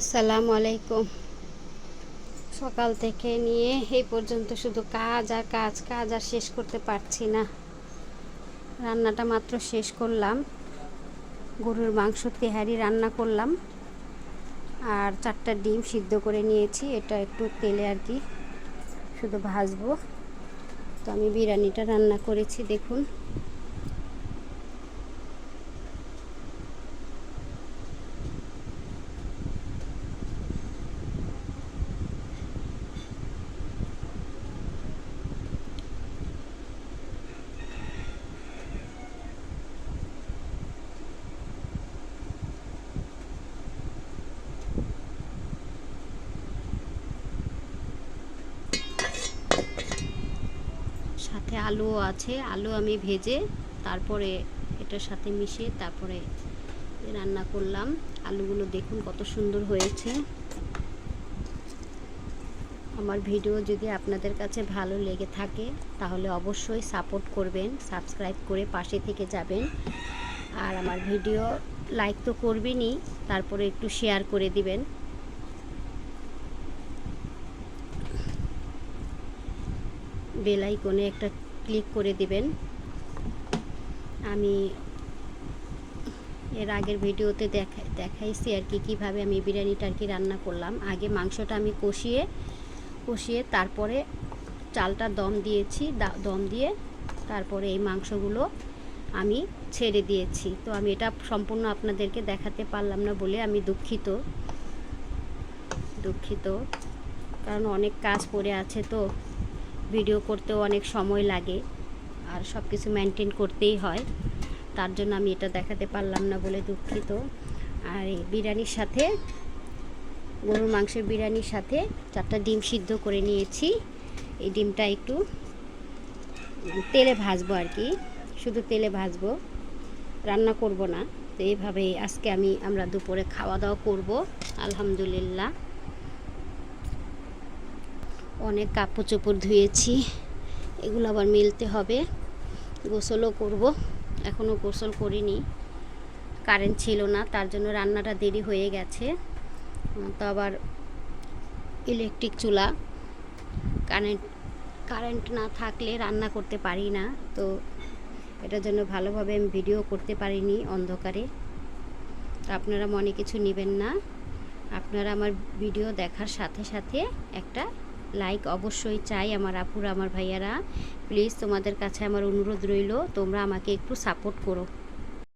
আসসালামু আলাইকুম। সকাল থেকে নিয়ে এই পর্যন্ত শুধু কাজ আর কাজ কাজ আর শেষ করতে পারছি না। রান্নাটা মাত্র শেষ করলাম। গরুর মাংস তেহারি রান্না করলাম। আর চারটা ডিম সিদ্ধ করে নিয়েছি, এটা একটু তেলে আর কি শুধু ভাজবো। তো আমি বিরিয়ানিটা রান্না করেছি, দেখুন। সাথে আলুও আছে, আলু আমি ভেজে তারপরে এটার সাথে মিশিয়ে তারপরে রান্না করলাম। আলুগুলো দেখুন কত সুন্দর হয়েছে। আমার ভিডিও যদি আপনাদের কাছে ভালো লেগে থাকে, তাহলে অবশ্যই সাপোর্ট করবেন, সাবস্ক্রাইব করে পাশে থেকে যাবেন। আর আমার ভিডিও লাইক তো করবেনই, তারপরে একটু শেয়ার করে দিবেন। বেল আইকনে একটা ক্লিক করে দিবেন। আমি এর আগের ভিডিওতে দেখা দেখাইছি আর কি, কীভাবে আমি বিরিয়ানিটা আর কি রান্না করলাম। আগে মাংসটা আমি কষিয়ে কষিয়ে তারপরে চালটা দম দিয়েছি দম দিয়ে তারপরে এই মাংসগুলো আমি ছেড়ে দিয়েছি। তো আমি এটা সম্পূর্ণ আপনাদেরকে দেখাতে পারলাম না বলে আমি দুঃখিত। দুঃখিত। কারণ অনেক কাজ পড়ে আছে তো। ভিডিও করতেও অনেক সময় লাগে আর সব কিছু মেনটেন করতেই হয়। তার জন্য আমি এটা দেখাতে পারলাম না বলে দুঃখিত। আর এই বিরিয়ানির সাথে, গরুর মাংসের বিরিয়ানির সাথে চারটা ডিম সিদ্ধ করে নিয়েছি। এই ডিমটা একটু তেলে ভাজবো আর কি, শুধু তেলে ভাজবো, রান্না করব না। তো এইভাবে আজকে আমি, আমরা দুপুরে খাওয়া দাওয়া করব, আলহামদুলিল্লাহ। অনেক কাপড় চোপড় ধুয়েছি, এগুলো আবার মেলতে হবে। গোসলও করব, এখনও গোসল করিনি। কারেন্ট ছিল না, তার জন্য রান্নাটা দেরি হয়ে গেছে। তো আবার ইলেকট্রিক চুলা। কারেন্ট কারেন্ট না থাকলে রান্না করতে পারি না, তো এটার জন্য ভালোভাবে আমি ভিডিও করতে পারিনি অন্ধকারে। তো আপনারা মনে কিছু নেবেন না। আপনারা আমার ভিডিও দেখার সাথে সাথে একটা লাইক অবশ্যই চাই আমার আপুরা, আমার ভাইয়ারা। প্লিজ তোমাদের কাছে আমার অনুরোধ রইল, তোমরা আমাকে একটু সাপোর্ট করো।